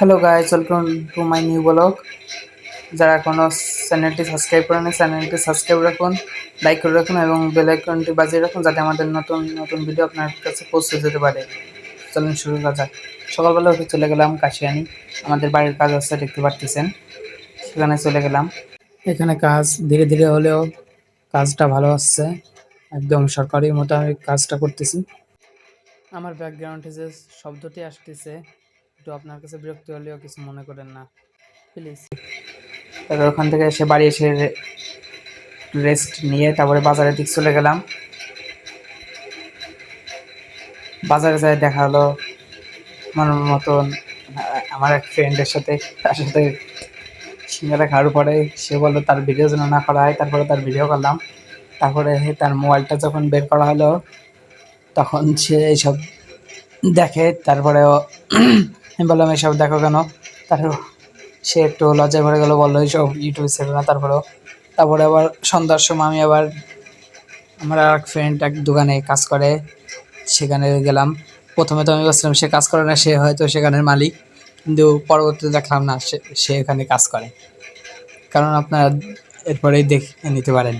Hello guys welcome to my new blog যারা এখনও চ্যানেলটি সাবস্ক্রাইব করেন চ্যানেলটি সাবস্ক্রাইব রাখুন লাইক করে রাখুন এবং বেল আইকনটি বাজিয়ে রাখুন যাতে আমাদের নতুন নতুন ভিডিও আপনার কাছে পৌঁছে যেতে পারে। চলুন শুরু করা যাক। সকালবেলা উঠে চলে গেলাম কাশিয়ানি। আমাদের বাড়ির কাজ আছে, দেখতে পারতেছেন। সেখানে চলে গেলাম। এখানে কাজ ধীরে ধীরে হলেও কাজটা ভালো হচ্ছে একদম সরকারি মোতাবেক কাজটা করতেছি। আমার ব্যাকগ্রাউন্ডে যে শব্দটি আসতেছে একটু আপনার কাছে বিরক্ত হলেও কিছু মনে করেন না প্লিজ তারপর ওখান থেকে এসে বাড়ি এসে রেস্ট নিয়ে তারপরে বাজারের দিক চলে গেলাম। বাজারে যায় দেখা হলো মনের মতন, আমার এক ফ্রেন্ডের সাথে, তার সাথে সিঙ্গারা খাওয়ার পরে সে বলল, তার ভিডিও যেন না করা হয়। তারপরে তার ভিডিও করলাম। তারপরে তার মোবাইলটা যখন বের করা হলো, তখন সে এইসব দেখে তারপরে আমি বললাম, এসব দেখো কেন? তারপর সে একটু লজ্জায় ভরে গেলো, বলল এইসব ইউটিউব ছেড়ে না। তারপরেও, তারপরে আবার সন্ধ্যার সময় আমি আবার আমার এক ফ্রেন্ড এক দোকানে কাজ করে, সেখানে গেলাম। প্রথমে তো আমি ভাবছিলাম সে কাজ করে না, সে হয়তো সেখানের মালিক। কিন্তু পরবর্তীতে দেখলাম না, সে সে এখানে কাজ করে। কারণ আপনারা এরপরেই দেখে, নিতে পারেন।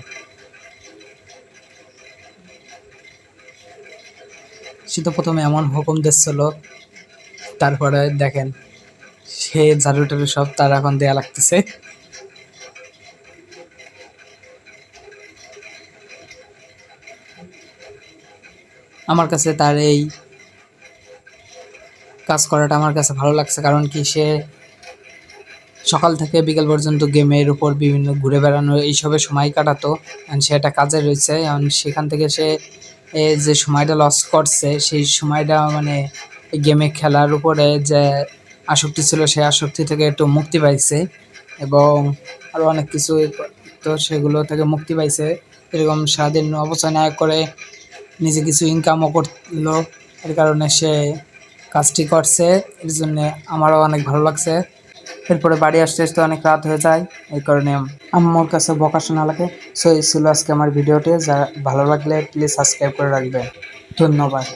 সে তো প্রথমে এমন হুকুম দিচ্ছিল তারপরে দেখেন, সে ঝাড়ু টাড়ু সব তার এখন দেয়া লাগতেছে। আমার কাছে তার এই কাজ করাটা আমার কাছে ভালো লাগছে, কারণ কি সে সকাল থেকে বিকেল পর্যন্ত গেমের উপর বিভিন্ন ঘুরে বেড়ানো, এইসবে সময় কাটাতো। সে একটা কাজে রয়েছে। সেখান থেকে সে যে সময়টা লস করছে, সেই সময়টা মানে গেমে খেলার উপরে যে আসক্তি ছিল, সেই আসক্তি থেকে একটু মুক্তি পাইছে এবং আরও অনেক কিছু তো সেগুলো থেকে মুক্তি পাইছে। এরকম সারাদিন অবচয় না করে নিজে কিছু ইনকামও করল। এর কারণে সে কাজটি করছে। এর জন্য আমারও অনেক ভালো লাগছে। এরপরে বাড়ি আসতে আসতে অনেক রাত হয়ে যায়। এই কারণে আম্মুর কাছে বকা শোনা লাগে। সো, এই ছিল আজকে আমার ভিডিওটি। যা ভালো লাগলে প্লিজ সাবস্ক্রাইব করে রাখবেন। ধন্যবাদ।